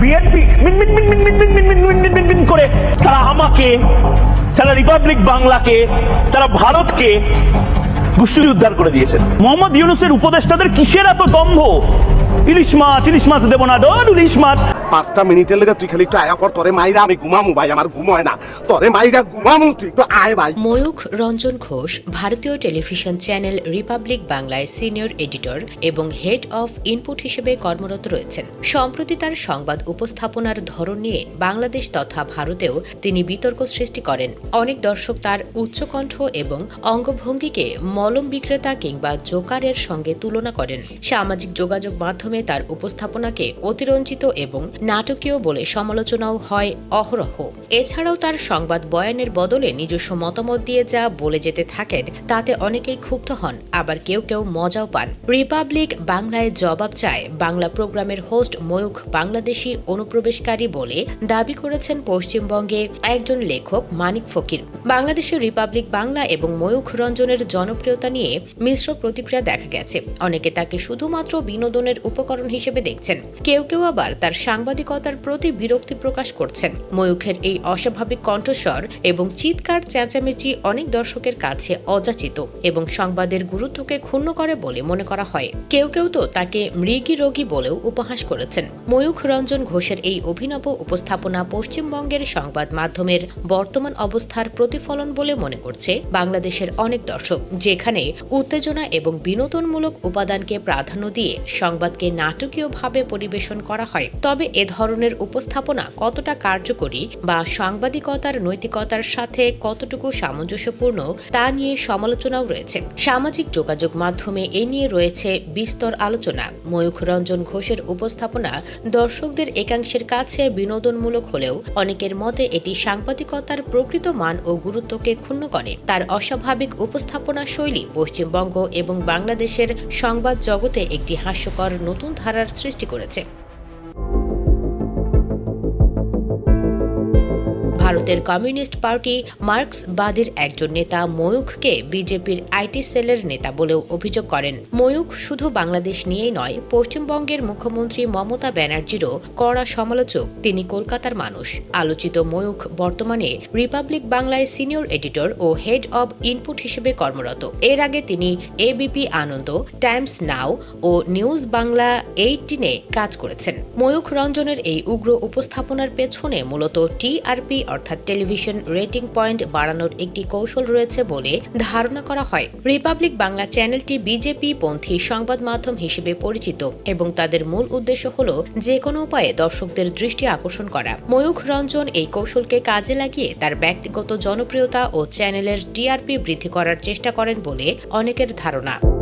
BNP মিন মিন মিন মিন মিন মিন মিন মিন মিন মিন মিন করে তারা আমাকে, তারা রিপাবলিক বাংলাকে, তারা ভারতকে গোষ্ঠী উদ্ধার করে দিয়েছেন। মোহাম্মদ ইউনুসের উপদেষ্টাদের কিসের এত দম্ভ? ইলিশ মাছ ইলিশ মাছ দেবো না ডর ইলিশ মাছ। পাঁচটা মিনিটের লেগে তুই খালি একটু আয়া কর, তোরে মাইরা আমি ঘুমামু ভাই, আমার ঘুম হয় না। তোরে মাইরা ঘুমামু, তুই একটু আয় ভাই। ময়ূখ রঞ্জন ঘোষ, ভারতীয় টেলিভিশন চ্যানেল রিপাবলিক বাংলায় সিনিয়র এডিটর এবং হেড অফ ইনপুট হিসেবে কর্মরত রয়েছেন। সম্প্রতি তার সংবাদ উপস্থাপনার ধরন নিয়ে বাংলাদেশ তথা ভারতেও তিনি বিতর্ক সৃষ্টি করেন। অনেক দর্শক তার উচ্চকণ্ঠ এবং অঙ্গভঙ্গিকে মলম বিক্রেতা কিংবা জোকারের সঙ্গে তুলনা করেন। সামাজিক যোগাযোগ মাধ্যমে তার উপস্থাপনাকে অতিরঞ্জিত এবং নাটকীয় বলে সমালোচনাও হয় অহরহ। এছাড়াও তার সংবাদ বয়ানের বদলে নিজস্ব মতামত দিয়ে যা বলে যেতে থাকেন, তাতে অনেকেই ক্ষুব্ধ হন, আবার কেউ কেউ মজাও পান। রিপাবলিক বাংলায় জবাব চায়, বাংলা প্রোগ্রামের হোস্ট ময়ূখ বাংলাদেশি অনুপ্রবেশকারী বলে দাবি করেছেন পশ্চিমবঙ্গে একজন লেখক মানিক ফকির। বাংলাদেশের রিপাবলিক বাংলা এবং ময়ূখ রঞ্জনের জনপ্রিয়তা নিয়ে মিশ্র প্রতিক্রিয়া দেখা গেছে। অনেকে তাকে শুধুমাত্র বিনোদনের উপকরণ হিসেবে দেখছেন। কেউ কেউ আবার তার সাংবাদিকতার প্রতি বিরক্তি প্রকাশ করছেন। ময়ূখের এই অস্বাভাবিক কণ্ঠস্বর এবং চিৎকার চেঁচামেচি অনেক দর্শকের কাছে অযাচিত এবং সংবাদের গুরুত্বকে ক্ষুণ্ণ করে বলে মনে করা হয়। কেউ কেউ তো তাকে মৃগী রোগী বলেও উপহাস করেছেন। ময়ূখ রঞ্জন ঘোষের এই অভিনব উপস্থাপনা পশ্চিমবঙ্গের সংবাদ মাধ্যমের বর্তমান অবস্থার প্রতিফলন বলে মনে করছে বাংলাদেশের অনেক দর্শক, যেখানে উত্তেজনা এবং বিনোদনমূলক উপাদানকে প্রাধান্য দিয়ে সংবাদকে নাটকীয়ভাবে পরিবেশন করা হয়। তবে এ ধরনের উপস্থাপনা কতটা কার্যকরী বা সাংবাদিকতার নৈতিকতার সাথে কতটুকু সামঞ্জস্যপূর্ণ তা নিয়ে সমালোচনাও রয়েছে। সামাজিক যোগাযোগ মাধ্যমে এ নিয়ে রয়েছে বিস্তর আলোচনা। ময়ূখ রঞ্জন ঘোষের উপস্থাপনা দর্শকদের একাংশের কাছে বিনোদনমূলক হলেও অনেকের মতে এটি সাংবাদিকতার প্রকৃত মান ও গুরুত্বকে ক্ষুণ্ণ করে। তার অস্বাভাবিক উপস্থাপনা শৈলী পশ্চিমবঙ্গ এবং বাংলাদেশের সংবাদ জগতে একটি হাস্যকর নতুন ধারার সৃষ্টি করেছে। ভারতের কমিউনিস্ট পার্টি মার্কসবাদীর একজন নেতা ময়ূখকে বিজেপির আইটি সেলের নেতা বলেও অভিযোগ করেন। ময়ূখ শুধু বাংলাদেশ নিয়েই নয়, পশ্চিমবঙ্গের মুখ্যমন্ত্রী মমতা ব্যানার্জিরও কড়া সমালোচক। তিনি কলকাতার মানুষ। আলোচিত ময়ূখ বর্তমানে রিপাবলিক বাংলায় সিনিয়র এডিটর ও হেড অব ইনপুট হিসেবে কর্মরত। এর আগে তিনি এবিপি আনন্দ, টাইমস নাও ও নিউজ বাংলা এইটিনে কাজ করেছেন। ময়ূখ রঞ্জনের এই উগ্র উপস্থাপনার পেছনে মূলত টিআরপি অর্থাৎ টেলিভিশন রেটিং পয়েন্ট বাড়ানোর একটি কৌশল রয়েছে বলে ধারণা করা হয়। রিপাবলিক বাংলা চ্যানেলটি বিজেপি পন্থী সংবাদ মাধ্যম হিসেবে পরিচিত এবং তাদের মূল উদ্দেশ্য হল যে কোনো উপায়ে দর্শকদের দৃষ্টি আকর্ষণ করা। ময়ূখ রঞ্জন এই কৌশলকে কাজে লাগিয়ে তার ব্যক্তিগত জনপ্রিয়তা ও চ্যানেলের টিআরপি বৃদ্ধি করার চেষ্টা করেন বলে অনেকের ধারণা।